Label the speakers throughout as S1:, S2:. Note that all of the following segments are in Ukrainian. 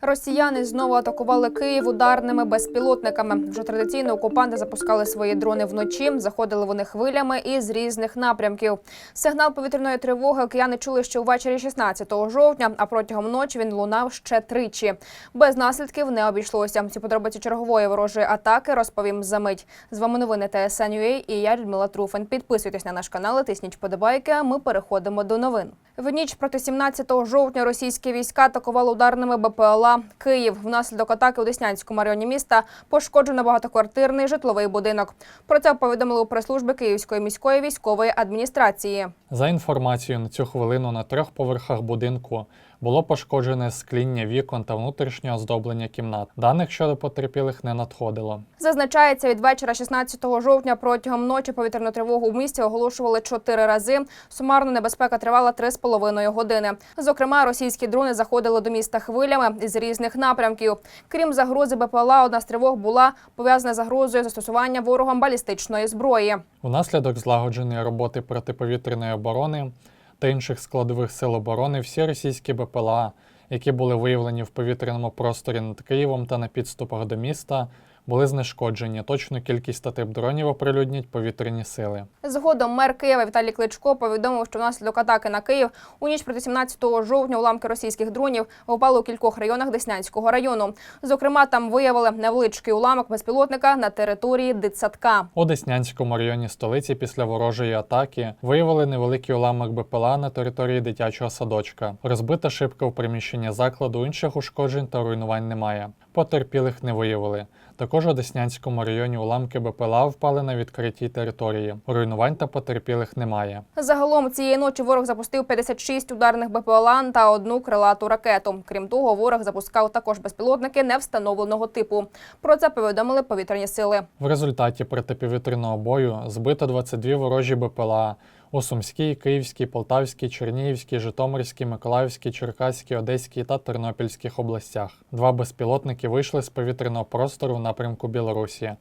S1: Росіяни знову атакували Київ ударними безпілотниками. Вже традиційно окупанти запускали свої дрони вночі. Заходили вони хвилями і з різних напрямків. Сигнал повітряної тривоги кияни чули ще ввечері 16 жовтня, а протягом ночі він лунав ще тричі. Без наслідків не обійшлося. Ці подробиці чергової ворожої атаки розповім за мить. З вами новини ТСН.UA і я Людмила Труфен. Підписуйтесь на наш канал, тисніть подобайки. а Ми переходимо до новин. В ніч проти 17 жовтня російські війська атакували ударними БПЛА Київ. Внаслідок атаки у Деснянському районі міста пошкоджено багатоквартирний житловий будинок. Про це повідомили у прес-служби Київської міської військової адміністрації.
S2: За інформацією, на цю хвилину на трьох поверхах будинку було пошкоджене скління вікон та внутрішнє оздоблення кімнат. Даних щодо потерпілих не надходило.
S1: Зазначається, від вечора 16 жовтня протягом ночі повітряну тривогу у місті оголошували чотири рази. Сумарно небезпека тривала три з половиною години. Зокрема, російські дрони заходили до міста хвилями з різних напрямків. Крім загрози БПЛА, одна з тривог була пов'язана з загрозою застосування ворогом балістичної зброї.
S2: Внаслідок злагодженої роботи протиповітряної оборони та інших складових сил оборони всі російські БПЛА, які були виявлені в повітряному просторі над Києвом та на підступах до міста, були знешкоджені. Точну кількість та тип дронів оприлюднять повітряні сили.
S1: Згодом мер Києва Віталій Кличко повідомив, що внаслідок атаки на Київ у ніч проти 17 жовтня уламки російських дронів впали у кількох районах Деснянського району. Зокрема, там виявили невеличкий уламок безпілотника на території дитсадка.
S2: У Деснянському районі столиці після ворожої атаки виявили невеликий уламок БПЛА на території дитячого садочка. Розбита шибка в приміщенні закладу, інших ушкоджень та руйнувань немає. Потерпілих не виявили. Також у Деснянському районі уламки БПЛА впали на відкритій території. Руйнувань та потерпілих немає.
S1: Загалом цієї ночі ворог запустив 56 ударних БПЛА та одну крилату ракету. Крім того, ворог запускав також безпілотники невстановленого типу. Про це повідомили повітряні сили.
S2: В результаті протиповітряного бою збито 22 ворожі БПЛА у Сумській, Київській, Полтавській, Чернігівській, Житомирській, Миколаївській, Черкаській, Одеській та Тернопільських областях. Два безпілотники вийшли з повітряного простору в напрямку Білорусі.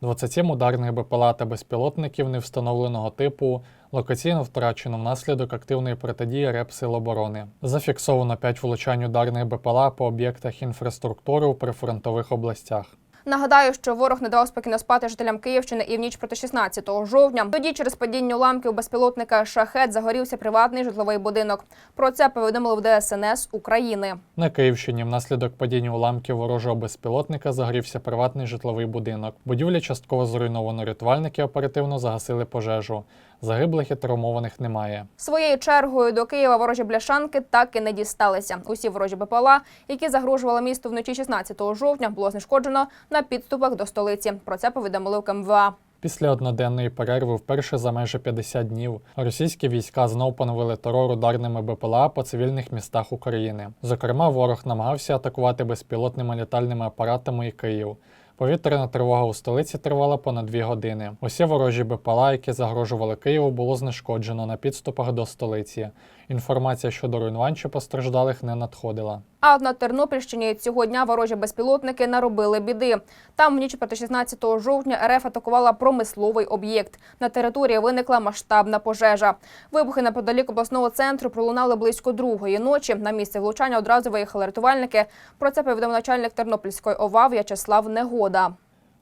S2: 27 ударних БПЛА та безпілотників невстановленого типу локаційно втрачено внаслідок активної протидії РЕП Сил оборони. Зафіксовано 5 влучань ударних БПЛА по об'єктах інфраструктури у прифронтових областях.
S1: Нагадаю, що ворог не дав спокійно спати жителям Київщини і в ніч проти 16 жовтня. Тоді через падіння уламків безпілотника шахет загорівся приватний житловий будинок. Про це повідомили в ДСНС України.
S2: На Київщині внаслідок падіння уламків ворожого безпілотника загорівся приватний житловий будинок. Будівля частково зруйновано. Рятувальники оперативно загасили пожежу. Загиблих і травмованих немає.
S1: Своєю чергою до Києва ворожі бляшанки так і не дісталися. Усі ворожі БПЛА, які загрожували місту вночі 16 жовтня, було знешкоджено на підступах до столиці. Про це повідомили у КМВА.
S2: Після одноденної перерви вперше за майже 50 днів російські війська знов поновили терор ударними БПЛА по цивільних містах України. Зокрема, ворог намагався атакувати безпілотними літальними апаратами і Київ. Повітряна тривога у столиці тривала понад дві години. Усі ворожі БПЛА, які загрожували Києву, було знешкоджено на підступах до столиці. Інформація щодо руйнувань чи постраждалих не надходила.
S1: А от на Тернопільщині цього дня ворожі безпілотники наробили біди. Там в ніч проти 16 жовтня РФ атакувала промисловий об'єкт. На території виникла масштабна пожежа. Вибухи неподалік обласного центру пролунали близько другої ночі. На місце влучання одразу виїхали рятувальники. Про це повідомив начальник Тернопільської ОВА В'ячеслав Негода.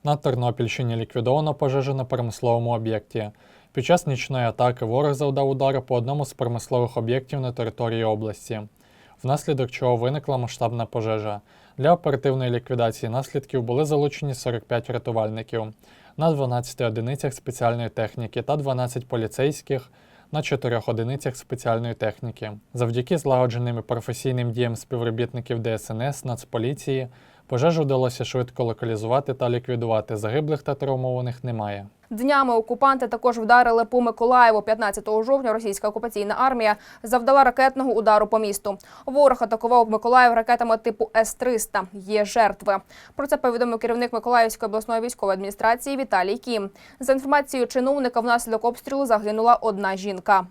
S2: На Тернопільщині ліквідовано пожежу на промисловому об'єкті. Під час нічної атаки ворог завдав удару по одному з промислових об'єктів на території області, внаслідок чого виникла масштабна пожежа. Для оперативної ліквідації наслідків були залучені 45 рятувальників на 12 одиницях спеціальної техніки та 12 поліцейських на 4 одиницях спеціальної техніки. Завдяки злагодженим і професійним діям співробітників ДСНС, Нацполіції, пожежу вдалося швидко локалізувати та ліквідувати. Загиблих та травмованих немає.
S1: Днями окупанти також вдарили по Миколаєву. 15 жовтня російська окупаційна армія завдала ракетного удару по місту. Ворог атакував Миколаїв ракетами типу С-300. Є жертви. Про це повідомив керівник Миколаївської обласної військової адміністрації Віталій Кім. За інформацією чиновника, внаслідок обстрілу загинула одна жінка.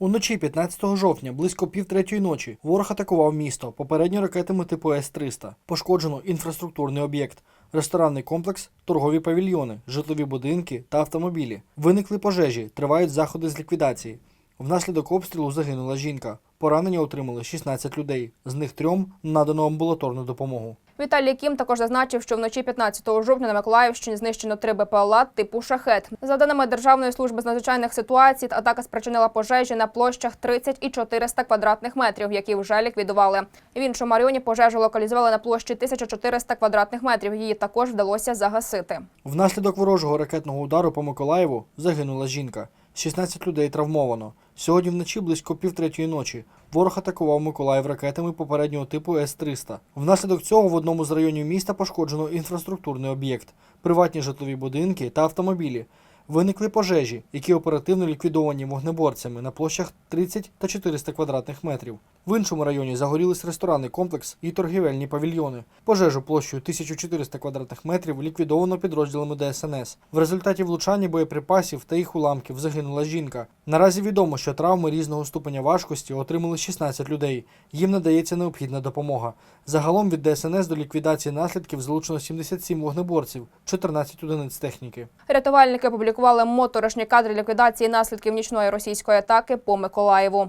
S3: Уночі 15 жовтня, близько півтретьої ночі, ворог атакував місто попередньо ракетами типу С-300. Пошкоджено інфраструктурний об'єкт, ресторанний комплекс, торгові павільйони, житлові будинки та автомобілі. Виникли пожежі, тривають заходи з ліквідації. Внаслідок обстрілу загинула жінка. Поранення отримали 16 людей. З них трьом надано амбулаторну допомогу.
S1: Віталій Кім також зазначив, що вночі 15 жовтня на Миколаївщині знищено три БПЛА типу шахет. За даними Державної служби з надзвичайних ситуацій, атака спричинила пожежі на площах 30 і 400 квадратних метрів, які вже ліквідували. В іншому районі пожежу локалізували на площі 1400 квадратних метрів. Її також вдалося загасити.
S3: Внаслідок ворожого ракетного удару по Миколаєву загинула жінка. 16 людей травмовано. Сьогодні вночі близько півтретьої ночі ворог атакував Миколаїв ракетами попереднього типу С-300. Внаслідок цього в одному з районів міста пошкоджено інфраструктурний об'єкт, приватні житлові будинки та автомобілі. Виникли пожежі, які оперативно ліквідовані вогнеборцями на площах 30 та 400 квадратних метрів. В іншому районі загорілись ресторанний комплекс і торгівельні павільйони. Пожежу площею 1400 квадратних метрів ліквідовано підрозділами ДСНС. В результаті влучання боєприпасів та їх уламків загинула жінка. Наразі відомо, що травми різного ступеня важкості отримали 16 людей. Їм надається необхідна допомога. Загалом від ДСНС до ліквідації наслідків залучено 77 вогнеборців, 14 одиниць техніки.
S1: Рятувальники опублікували моторошні кадри ліквідації наслідків нічної російської атаки по Миколаєву.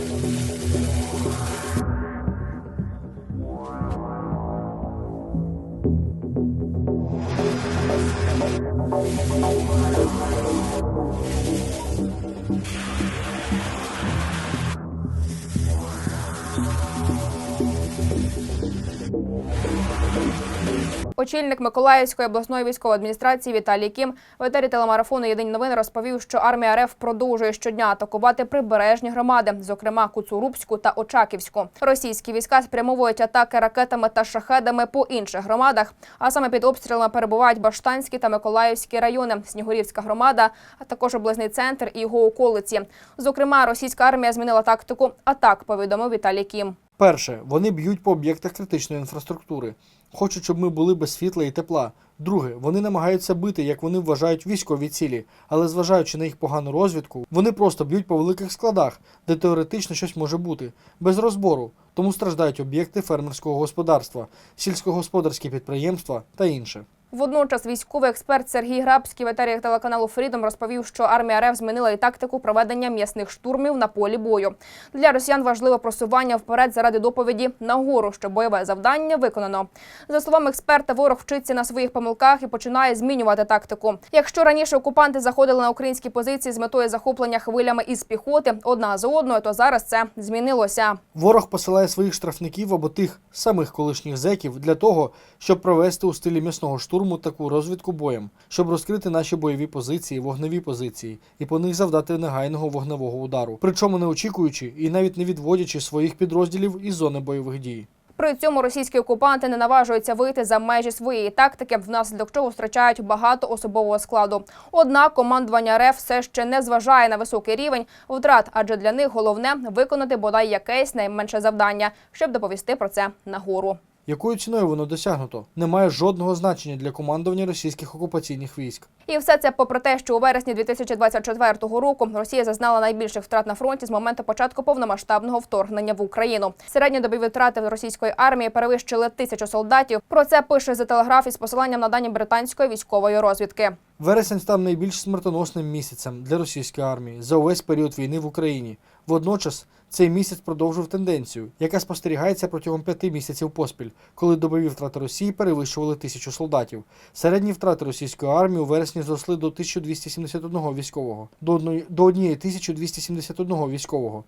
S1: Очільник Миколаївської обласної військової адміністрації Віталій Кім в етері телемарафону Єдині новини розповів, що армія РФ продовжує щодня атакувати прибережні громади, зокрема Куцурубську та Очаківську. Російські війська спрямовують атаки ракетами та шахедами по інших громадах. А саме під обстрілами перебувають Баштанські та Миколаївські райони, Снігурівська громада, а також обласний центр і його околиці. Зокрема, російська армія змінила тактику атак. Повідомив Віталій Кім.
S3: Перше, вони б'ють по об'єктах критичної інфраструктури. Хочуть, щоб ми були без світла і тепла. Друге, вони намагаються бити, як вони вважають, військові цілі, але зважаючи на їх погану розвідку, вони просто б'ють по великих складах, де теоретично щось може бути, без розбору. Тому страждають об'єкти фермерського господарства, сільськогосподарські підприємства та інше.
S1: Водночас військовий експерт Сергій Грабський в етері телеканалу Фрідом розповів, що армія РФ змінила і тактику проведення м'ясних штурмів на полі бою. Для росіян важливо просування вперед заради доповіді на гору, що бойове завдання виконано. За словами експерта, ворог вчиться на своїх помилках і починає змінювати тактику. Якщо раніше окупанти заходили на українські позиції з метою захоплення хвилями із піхоти одна за одною, то зараз це змінилося.
S3: Ворог посилає своїх штрафників або тих самих колишніх зеків для того, щоб провести у стилі м'ясного штурму таку розвідку боєм, щоб розкрити наші бойові позиції, вогневі позиції і по них завдати негайного вогневого удару, причому не очікуючи і навіть не відводячи своїх підрозділів із зони бойових дій.
S1: При цьому російські окупанти не наважуються вийти за межі своєї тактики, внаслідок чого втрачають багато особового складу. Однак командування РФ все ще не зважає на високий рівень втрат, адже для них головне виконати бодай якесь найменше завдання, щоб доповісти про це нагору.
S3: Якою ціною воно досягнуто, не має жодного значення для командування російських окупаційних військ.
S1: І все це попри те, що у вересні 2024 року Росія зазнала найбільших втрат на фронті з моменту початку повномасштабного вторгнення в Україну. Середні втрати російської армії перевищили тисячу солдатів. Про це пише за телеграф із посиланням на дані британської військової розвідки.
S3: Вересень став найбільш смертоносним місяцем для російської армії за увесь період війни в Україні. Водночас цей місяць продовжив тенденцію, яка спостерігається протягом п'яти місяців поспіль, коли добові втрати Росії перевищували тисячу солдатів. Середні втрати російської армії у вересні зросли до 1271 військового, до одної до 1271 військового,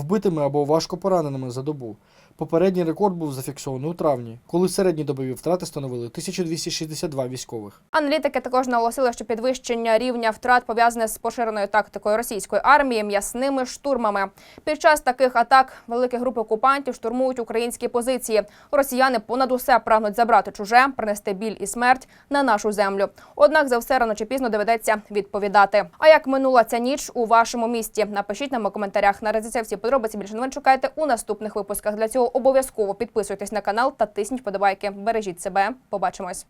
S3: вбитими або важко пораненими за добу. Попередній рекорд був зафіксований у травні, коли середні добові втрати становили 1262 військових.
S1: Аналітики також наголосили, що підвищення рівня втрат пов'язане з поширеною тактикою російської армії м'ясними штурмами. Під час таких атак великі групи окупантів штурмують українські позиції. Росіяни понад усе прагнуть забрати чуже, принести біль і смерть на нашу землю. Однак за все рано чи пізно доведеться відповідати. А як минула ця ніч у вашому місті? Напишіть нам у коментарях. Наразі це подробиці. Більше новин шукайте у наступних випусках. Для цього обов'язково підписуйтесь на канал та тисніть вподобайки. Бережіть себе. Побачимось.